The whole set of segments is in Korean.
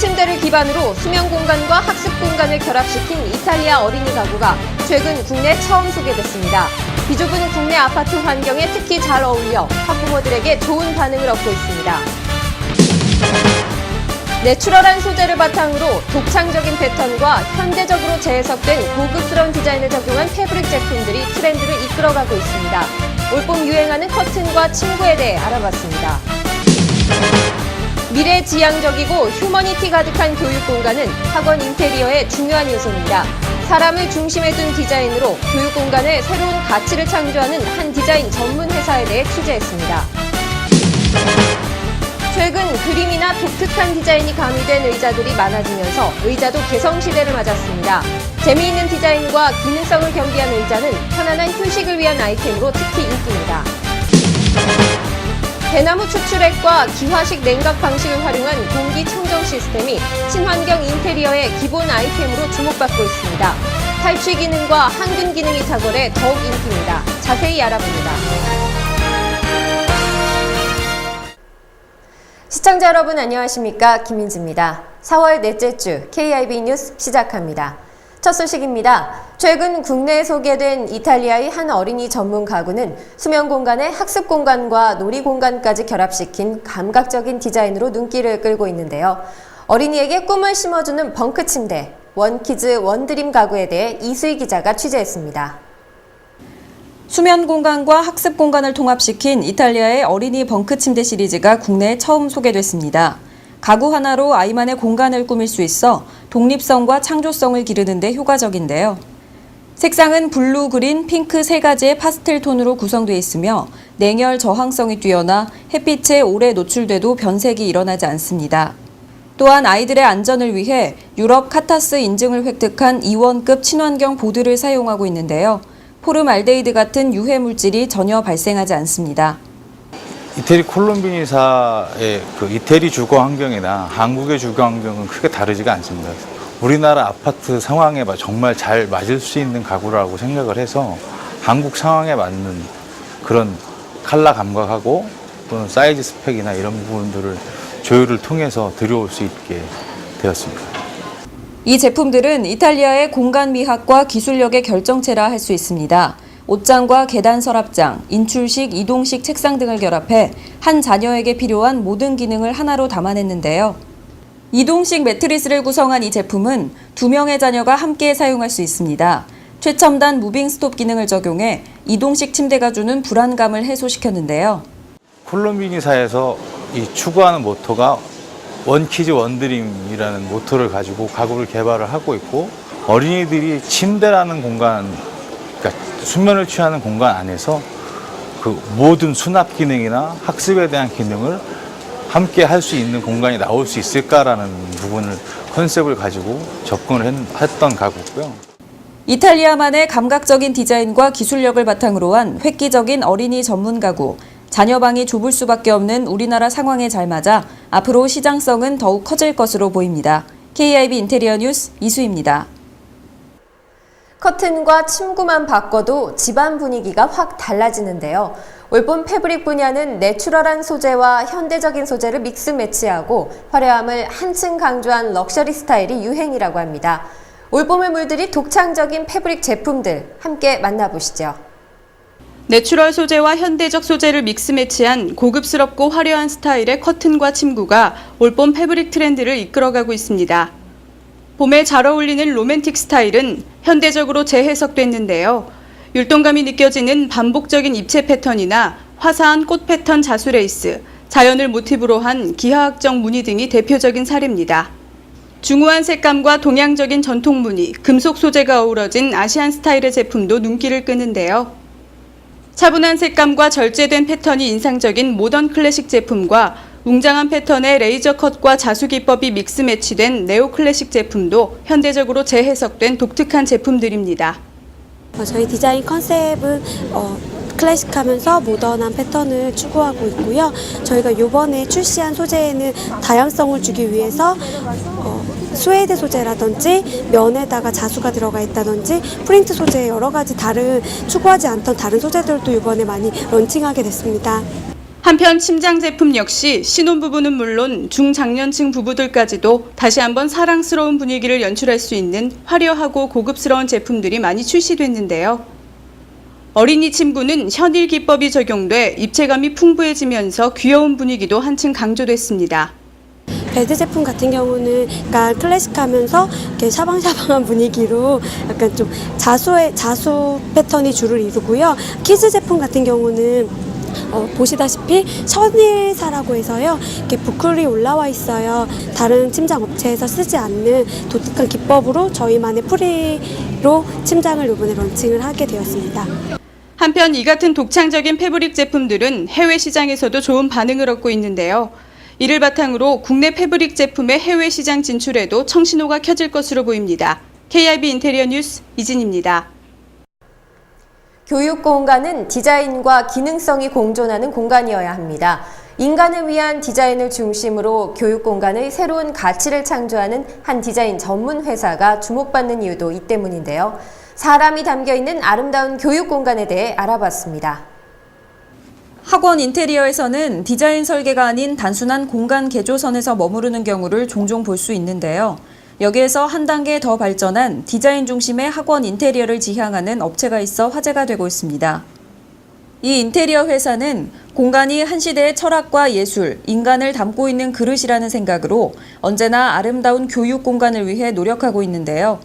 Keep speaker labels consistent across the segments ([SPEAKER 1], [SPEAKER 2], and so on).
[SPEAKER 1] 침대를 기반으로 수면 공간과 학습 공간을 결합시킨 이탈리아 어린이 가구가 최근 국내 처음 소개됐습니다. 비좁은 국내 아파트 환경에 특히 잘 어울려 학부모들에게 좋은 반응을 얻고 있습니다. 내추럴한 소재를 바탕으로 독창적인 패턴과 현대적으로 재해석된 고급스러운 디자인을 적용한 패브릭 제품들이 트렌드를 이끌어가고 있습니다. 올봄 유행하는 커튼과 침구에 대해 알아봤습니다. 미래지향적이고 휴머니티 가득한 교육 공간은 학원 인테리어의 중요한 요소입니다. 사람을 중심에 둔 디자인으로 교육 공간에 새로운 가치를 창조하는 한 디자인 전문 회사에 대해 취재했습니다. 최근 그림이나 독특한 디자인이 가미된 의자들이 많아지면서 의자도 개성 시대를 맞았습니다. 재미있는 디자인과 기능성을 겸비한 의자는 편안한 휴식을 위한 아이템으로 특히 인기입니다. 대나무 추출액과 기화식 냉각 방식을 활용한 공기 청정 시스템이 친환경 인테리어의 기본 아이템으로 주목받고 있습니다. 탈취 기능과 항균 기능이 탁월해 더욱 인기입니다. 자세히 알아봅니다. 시청자 여러분 안녕하십니까? 김민지입니다. 4월 넷째 주 KIB 뉴스 시작합니다. 첫 소식입니다. 최근 국내에 소개된 이탈리아의 한 어린이 전문 가구는 수면 공간에 학습 공간과 놀이 공간까지 결합시킨 감각적인 디자인으로 눈길을 끌고 있는데요. 어린이에게 꿈을 심어주는 벙크 침대, 원키즈 원드림 가구에 대해 이수희 기자가 취재했습니다.
[SPEAKER 2] 수면 공간과 학습 공간을 통합시킨 이탈리아의 어린이 벙크 침대 시리즈가 국내에 처음 소개됐습니다. 가구 하나로 아이만의 공간을 꾸밀 수 있어 독립성과 창조성을 기르는 데 효과적인데요. 색상은 블루, 그린, 핑크 세 가지의 파스텔 톤으로 구성되어 있으며 냉열 저항성이 뛰어나 햇빛에 오래 노출돼도 변색이 일어나지 않습니다. 또한 아이들의 안전을 위해 유럽 카타스 인증을 획득한 이원급 친환경 보드를 사용하고 있는데요. 포름알데히드 같은 유해 물질이 전혀 발생하지 않습니다.
[SPEAKER 3] 이태리 콜롬비니사의 그 이태리 주거 환경이나 한국의 주거 환경은 크게 다르지가 않습니다. 우리나라 아파트 상황에 마- 정말 잘 맞을 수 있는 가구라고 생각을 해서 한국 상황에 맞는 그런 컬러 감각하고 또는 사이즈 스펙이나 이런 부분들을 조율을 통해서 들여올 수 있게 되었습니다.
[SPEAKER 2] 이 제품들은 이탈리아의 공간 미학과 기술력의 결정체라 할 수 있습니다. 옷장과 계단 서랍장, 인출식, 이동식 책상 등을 결합해 한 자녀에게 필요한 모든 기능을 하나로 담아냈는데요. 이동식 매트리스를 구성한 이 제품은 두 명의 자녀가 함께 사용할 수 있습니다. 최첨단 무빙 스톱 기능을 적용해 이동식 침대가 주는 불안감을 해소시켰는데요.
[SPEAKER 3] 콜롬비니사에서 이 추구하는 모토가 원키즈 원드림이라는 모토를 가지고 가구를 개발을 하고 있고 어린이들이 침대라는 공간, 그러니까 수면을 취하는 공간 안에서 그 모든 수납 기능이나 학습에 대한 기능을 함께 할 수 있는 공간이 나올 수 있을까라는 부분을 컨셉을 가지고 접근을 했- 했던 가구고요.
[SPEAKER 2] 이탈리아만의 감각적인 디자인과 기술력을 바탕으로 한 획기적인 어린이 전문 가구. 자녀방이 좁을 수밖에 없는 우리나라 상황에 잘 맞아 앞으로 시장성은 더욱 커질 것으로 보입니다. KIB 인테리어 뉴스 이수입니다.
[SPEAKER 1] 커튼과 침구만 바꿔도 집안 분위기가 확 달라지는데요. 올봄 패브릭 분야는 내추럴한 소재와 현대적인 소재를 믹스 매치하고 화려함을 한층 강조한 럭셔리 스타일이 유행이라고 합니다. 올봄을 물들이 독창적인 패브릭 제품들 함께 만나보시죠.
[SPEAKER 4] 내추럴 소재와 현대적 소재를 믹스 매치한 고급스럽고 화려한 스타일의 커튼과 침구가 올봄 패브릭 트렌드를 이끌어가고 있습니다. 봄에 잘 어울리는 로맨틱 스타일은 현대적으로 재해석됐는데요. 율동감이 느껴지는 반복적인 입체 패턴이나 화사한 꽃 패턴 자수 레이스, 자연을 모티브로 한 기하학적 무늬 등이 대표적인 사례입니다. 중후한 색감과 동양적인 전통 무늬, 금속 소재가 어우러진 아시안 스타일의 제품도 눈길을 끄는데요. 차분한 색감과 절제된 패턴이 인상적인 모던 클래식 제품과 웅장한 패턴의 레이저 컷과 자수 기법이 믹스 매치된 네오 클래식 제품도 현대적으로 재해석된 독특한 제품들입니다.
[SPEAKER 5] 어, 저희 디자인 컨셉은 어, 클래식하면서 모던한 패턴을 추구하고 있고요. 저희가 이번에 출시한 소재에는 다양성을 주기 위해서 어, 스웨이드 소재라든지 면에다가 자수가 들어가 있다든지 프린트 소재 여러 가지 다른 추구하지 않던 다른 소재들도 이번에 많이 런칭하게 됐습니다.
[SPEAKER 4] 한편 침장 제품 역시 신혼부부는 물론 중장년층 부부들까지도 다시 한번 사랑스러운 분위기를 연출할 수 있는 화려하고 고급스러운 제품들이 많이 출시됐는데요. 어린이 침구는 현일 기법이 적용돼 입체감이 풍부해지면서 귀여운 분위기도 한층 강조됐습니다.
[SPEAKER 5] 베드 제품 같은 경우는 약간 클래식하면서 이렇게 샤방샤방한 분위기로 약간 좀 자수의 자수 패턴이 주를 이루고요. 키즈 제품 같은 경우는 어, 보시다시피 셔닐사라고 해서요. 이렇게 부클이 올라와 있어요. 다른 침장 업체에서 쓰지 않는 독특한 기법으로 저희만의 프리로 침장을 이번에 런칭을 하게 되었습니다.
[SPEAKER 4] 한편 이 같은 독창적인 패브릭 제품들은 해외 시장에서도 좋은 반응을 얻고 있는데요. 이를 바탕으로 국내 패브릭 제품의 해외 시장 진출에도 청신호가 켜질 것으로 보입니다. KIB 인테리어 뉴스 이진입니다.
[SPEAKER 1] 교육 공간은 디자인과 기능성이 공존하는 공간이어야 합니다. 인간을 위한 디자인을 중심으로 교육 공간의 새로운 가치를 창조하는 한 디자인 전문 회사가 주목받는 이유도 이 때문인데요. 사람이 담겨 있는 아름다운 교육 공간에 대해 알아봤습니다.
[SPEAKER 2] 학원 인테리어에서는 디자인 설계가 아닌 단순한 공간 개조선에서 머무르는 경우를 종종 볼 수 있는데요. 여기에서 한 단계 더 발전한 디자인 중심의 학원 인테리어를 지향하는 업체가 있어 화제가 되고 있습니다. 이 인테리어 회사는 공간이 한 시대의 철학과 예술, 인간을 담고 있는 그릇이라는 생각으로 언제나 아름다운 교육 공간을 위해 노력하고 있는데요.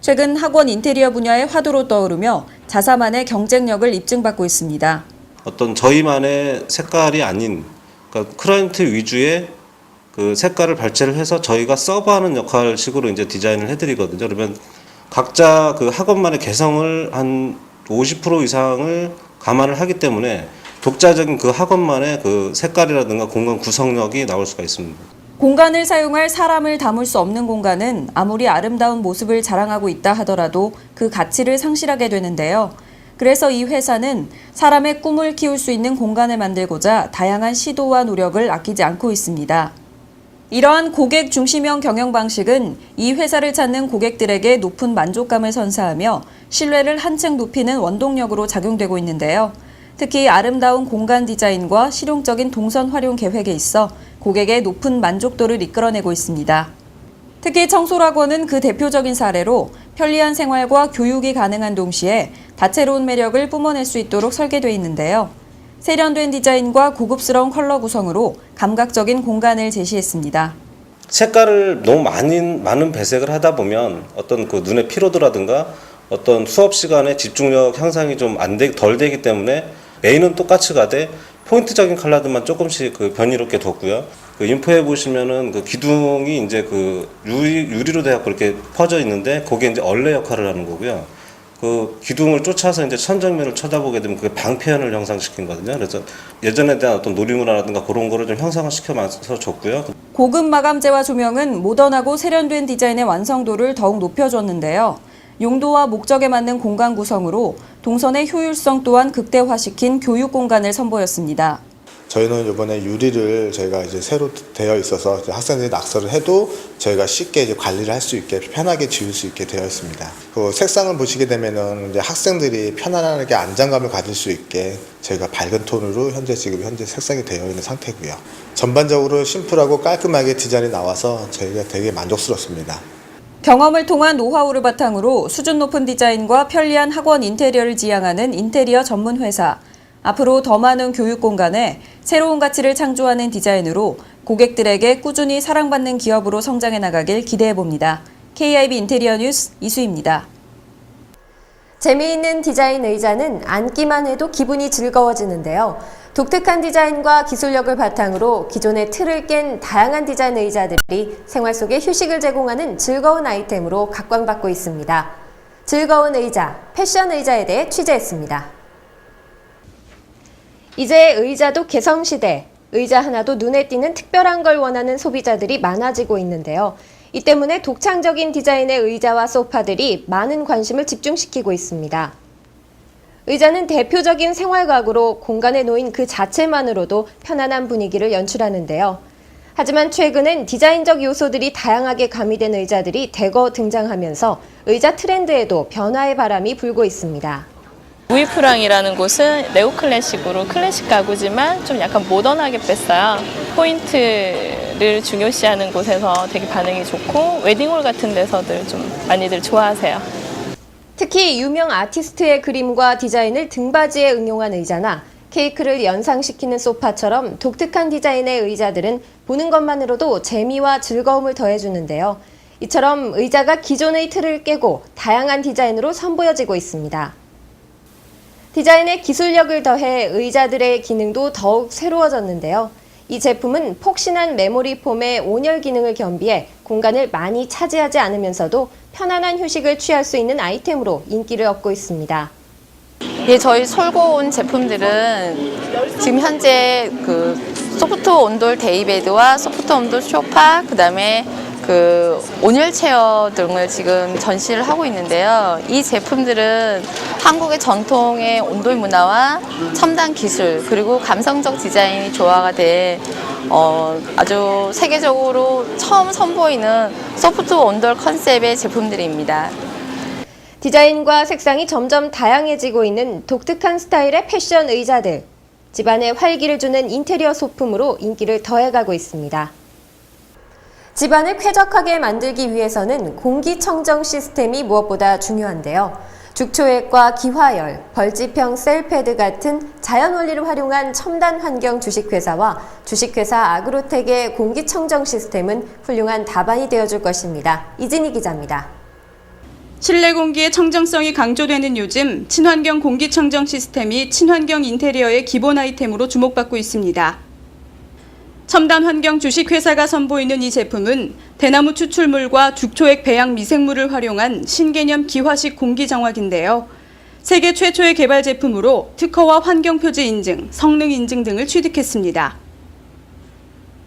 [SPEAKER 2] 최근 학원 인테리어 분야의 화두로 떠오르며 자사만의 경쟁력을 입증받고 있습니다.
[SPEAKER 6] 어떤 저희만의 색깔이 아닌 그러니까 클라이언트 위주의 그 색깔을 발췌를 해서 저희가 서브하는 역할 식으로 이제 디자인을 해드리거든요. 그러면 각자 그 학원만의 개성을 한 50% 이상을 감안을 하기 때문에 독자적인 그 학원만의 그 색깔이라든가 공간 구성력이 나올 수가 있습니다.
[SPEAKER 2] 공간을 사용할 사람을 담을 수 없는 공간은 아무리 아름다운 모습을 자랑하고 있다 하더라도 그 가치를 상실하게 되는데요. 그래서 이 회사는 사람의 꿈을 키울 수 있는 공간을 만들고자 다양한 시도와 노력을 아끼지 않고 있습니다. 이러한 고객 중심형 경영 방식은 이 회사를 찾는 고객들에게 높은 만족감을 선사하며 신뢰를 한층 높이는 원동력으로 작용되고 있는데요. 특히 아름다운 공간 디자인과 실용적인 동선 활용 계획에 있어 고객의 높은 만족도를 이끌어내고 있습니다. 특히 청소락원은 그 대표적인 사례로 편리한 생활과 교육이 가능한 동시에 다채로운 매력을 뿜어낼 수 있도록 설계되어 있는데요. 세련된 디자인과 고급스러운 컬러 구성으로 감각적인 공간을 제시했습니다.
[SPEAKER 6] 색깔을 너무 많이 많은 배색을 하다 보면 어떤 그 눈의 피로도라든가 어떤 수업 시간에 집중력 향상이 좀안 되, 덜 되기 때문에 메인은 똑같이 가되 포인트적인 컬러들만 조금씩 그 변이롭게 뒀고요. 그 인포에 보시면은 그 기둥이 이제 그 유리 유리로 돼갖고 이렇게 퍼져 있는데 거기에 이제 얼레 역할을 하는 거고요. 그 기둥을 쫓아서 이제 천정면을 쳐다보게 되면 그게 방패연을 형상시킨 거든요. 그래서 예전에 대한 어떤 놀이문화라든가 그런 거를 좀 형상화 시켜서 줬고요.
[SPEAKER 2] 고급 마감재와 조명은 모던하고 세련된 디자인의 완성도를 더욱 높여줬는데요. 용도와 목적에 맞는 공간 구성으로 동선의 효율성 또한 극대화시킨 교육 공간을 선보였습니다.
[SPEAKER 7] 저희는 이번에 유리를 저희가 이제 새로 되어 있어서 학생들이 낙서를 해도 저희가 쉽게 이제 관리를 할 수 있게 편하게 지울 수 있게 되어 있습니다. 그 색상을 보시게 되면은 이제 학생들이 편안하게 안정감을 가질 수 있게 저희가 밝은 톤으로 현재 지금 현재 색상이 되어 있는 상태고요. 전반적으로 심플하고 깔끔하게 디자인이 나와서 저희가 되게 만족스럽습니다.
[SPEAKER 2] 경험을 통한 노하우를 바탕으로 수준 높은 디자인과 편리한 학원 인테리어를 지향하는 인테리어 전문 회사. 앞으로 더 많은 교육 공간에 새로운 가치를 창조하는 디자인으로 고객들에게 꾸준히 사랑받는 기업으로 성장해 나가길 기대해 봅니다. KIB 인테리어 뉴스 이수입니다.
[SPEAKER 1] 재미있는 디자인 의자는 앉기만 해도 기분이 즐거워지는데요. 독특한 디자인과 기술력을 바탕으로 기존의 틀을 깬 다양한 디자인 의자들이 생활 속에 휴식을 제공하는 즐거운 아이템으로 각광받고 있습니다. 즐거운 의자, 패션 의자에 대해 취재했습니다. 이제 의자도 개성 시대, 의자 하나도 눈에 띄는 특별한 걸 원하는 소비자들이 많아지고 있는데요. 이 때문에 독창적인 디자인의 의자와 소파들이 많은 관심을 집중시키고 있습니다. 의자는 대표적인 생활 가구로 공간에 놓인 그 자체만으로도 편안한 분위기를 연출하는데요. 하지만 최근엔 디자인적 요소들이 다양하게 가미된 의자들이 대거 등장하면서 의자 트렌드에도 변화의 바람이 불고 있습니다.
[SPEAKER 8] 우이프랑이라는 곳은 네오클래식으로 클래식 가구지만 좀 약간 모던하게 뺐어요. 포인트를 중요시하는 곳에서 되게 반응이 좋고 웨딩홀 같은 데서들 좀 많이들 좋아하세요.
[SPEAKER 1] 특히 유명 아티스트의 그림과 디자인을 등받이에 응용한 의자나 케이크를 연상시키는 소파처럼 독특한 디자인의 의자들은 보는 것만으로도 재미와 즐거움을 더해주는데요. 이처럼 의자가 기존의 틀을 깨고 다양한 디자인으로 선보여지고 있습니다. 디자인에 기술력을 더해 의자들의 기능도 더욱 새로워졌는데요. 이 제품은 폭신한 메모리 폼의 온열 기능을 겸비해 공간을 많이 차지하지 않으면서도 편안한 휴식을 취할 수 있는 아이템으로 인기를 얻고 있습니다.
[SPEAKER 9] 예, 저희 솔고 온 제품들은 지금 현재 그 소프트 온돌 데이베드와 소프트 온돌 소파, 그 다음에 그 온열 체어 등을 지금 전시를 하고 있는데요. 이 제품들은 한국의 전통의 온돌 문화와 첨단 기술 그리고 감성적 디자인이 조화가 돼 어, 아주 세계적으로 처음 선보이는 소프트 온돌 컨셉의 제품들입니다.
[SPEAKER 1] 디자인과 색상이 점점 다양해지고 있는 독특한 스타일의 패션 의자들. 집안에 활기를 주는 인테리어 소품으로 인기를 더해가고 있습니다. 집안을 쾌적하게 만들기 위해서는 공기청정 시스템이 무엇보다 중요한데요. 죽초액과 기화열, 벌집형 셀패드 같은 자연 원리를 활용한 첨단 환경 주식회사와 주식회사 아그로텍의 공기청정 시스템은 훌륭한 답안이 되어줄 것입니다. 이진희 기자입니다.
[SPEAKER 4] 실내 공기의 청정성이 강조되는 요즘 친환경 공기청정 시스템이 친환경 인테리어의 기본 아이템으로 주목받고 있습니다. 첨단 환경 주식회사가 선보이는 이 제품은 대나무 추출물과 죽초액 배양 미생물을 활용한 신개념 기화식 공기정화기인데요. 세계 최초의 개발 제품으로 특허와 환경표지 인증, 성능 인증 등을 취득했습니다.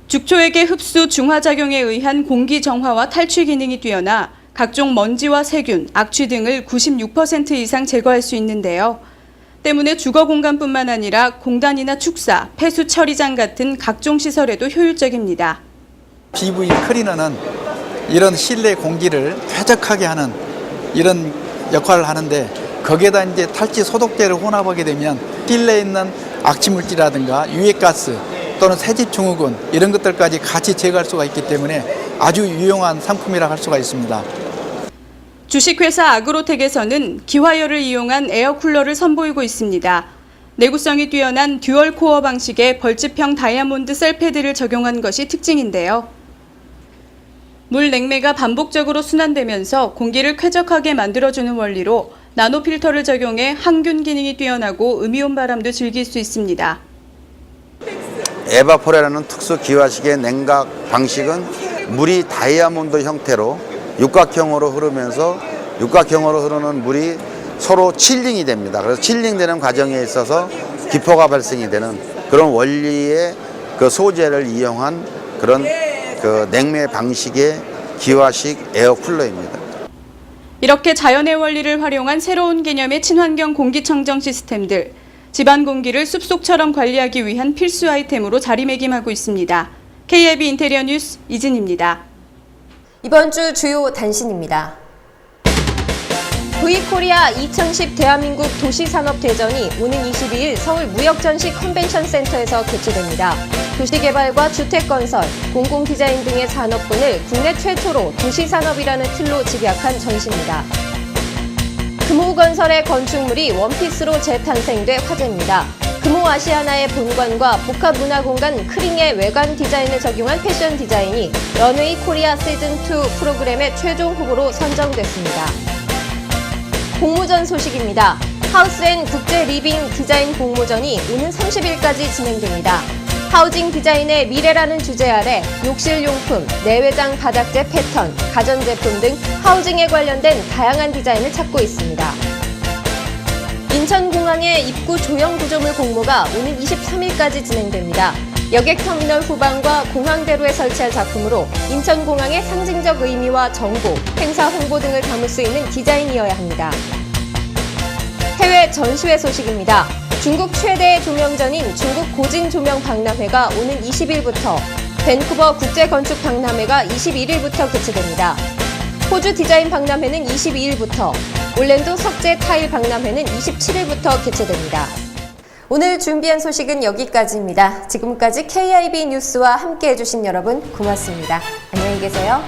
[SPEAKER 4] 죽초액의 흡수 중화작용에 의한 공기 정화와 탈취 기능이 뛰어나 각종 먼지와 세균, 악취 등을 96% 이상 제거할 수 있는데요. 때문에 주거 공간뿐만 아니라 공단이나 축사, 폐수 처리장 같은 각종 시설에도 효율적입니다.
[SPEAKER 10] PV 클리너는 이런 실내 공기를 쾌적하게 하는 이런 역할을 하는데 거기에다 이제 탈취 소독제를 혼합하게 되면 실내에 있는 악취물질이라든가 유해가스 또는 새집 증후군 이런 것들까지 같이 제거할 수가 있기 때문에 아주 유용한 상품이라 할 수가 있습니다.
[SPEAKER 4] 주식회사 아그로텍에서는 기화열을 이용한 에어쿨러를 선보이고 있습니다. 내구성이 뛰어난 듀얼 코어 방식의 벌집형 다이아몬드 셀 패드를 적용한 것이 특징인데요. 물 냉매가 반복적으로 순환되면서 공기를 쾌적하게 만들어주는 원리로 나노 필터를 적용해 항균 기능이 뛰어나고 음이온 바람도 즐길 수 있습니다.
[SPEAKER 11] 에바포레라는 특수 기화식의 냉각 방식은 물이 다이아몬드 형태로 육각형으로 흐르면서 육각형으로 흐르는 물이 서로 칠링이 됩니다. 그래서 칠링되는 과정에 있어서 기포가 발생이 되는 그런 원리의 그 소재를 이용한 그런 그 냉매 방식의 기화식 에어 쿨러입니다.
[SPEAKER 4] 이렇게 자연의 원리를 활용한 새로운 개념의 친환경 공기청정 시스템들, 집안 공기를 숲속처럼 관리하기 위한 필수 아이템으로 자리매김하고 있습니다. KIB 인테리어 뉴스 이진입니다.
[SPEAKER 1] 이번 주 주요 단신입니다. V코리아 2010 대한민국 도시산업대전이 오는 22일 서울 무역전시 컨벤션 센터에서 개최됩니다. 도시개발과 주택건설, 공공디자인 등의 산업군을 국내 최초로 도시산업이라는 틀로 집약한 전시입니다. 금호건설의 건축물이 원피스로 재탄생돼 화제입니다. 금호 아시아나의 본관과 복합문화공간 크링의 외관 디자인을 적용한 패션 디자인이 런웨이 코리아 시즌2 프로그램의 최종 후보로 선정됐습니다. 공모전 소식입니다. 하우스앤 국제 리빙 디자인 공모전이 오는 30일까지 진행됩니다. 하우징 디자인의 미래라는 주제 아래 욕실용품, 내외장 바닥재 패턴, 가전제품 등 하우징에 관련된 다양한 디자인을 찾고 있습니다. 인천공항의 입구 조형 구조물 공모가 오는 23일까지 진행됩니다. 여객터미널 후방과 공항대로에 설치할 작품으로 인천공항의 상징적 의미와 정보, 행사 홍보 등을 담을 수 있는 디자인이어야 합니다. 해외 전시회 소식입니다. 중국 최대 조명전인 중국 고진 조명 박람회가 오는 20일부터 밴쿠버 국제 건축 박람회가 21일부터 개최됩니다. 호주 디자인 박람회는 22일부터 올랜도 석재 타일 박람회는 27일부터 개최됩니다. 오늘 준비한 소식은 여기까지입니다. 지금까지 KIB 뉴스와 함께 해주신 여러분 고맙습니다. 안녕히 계세요.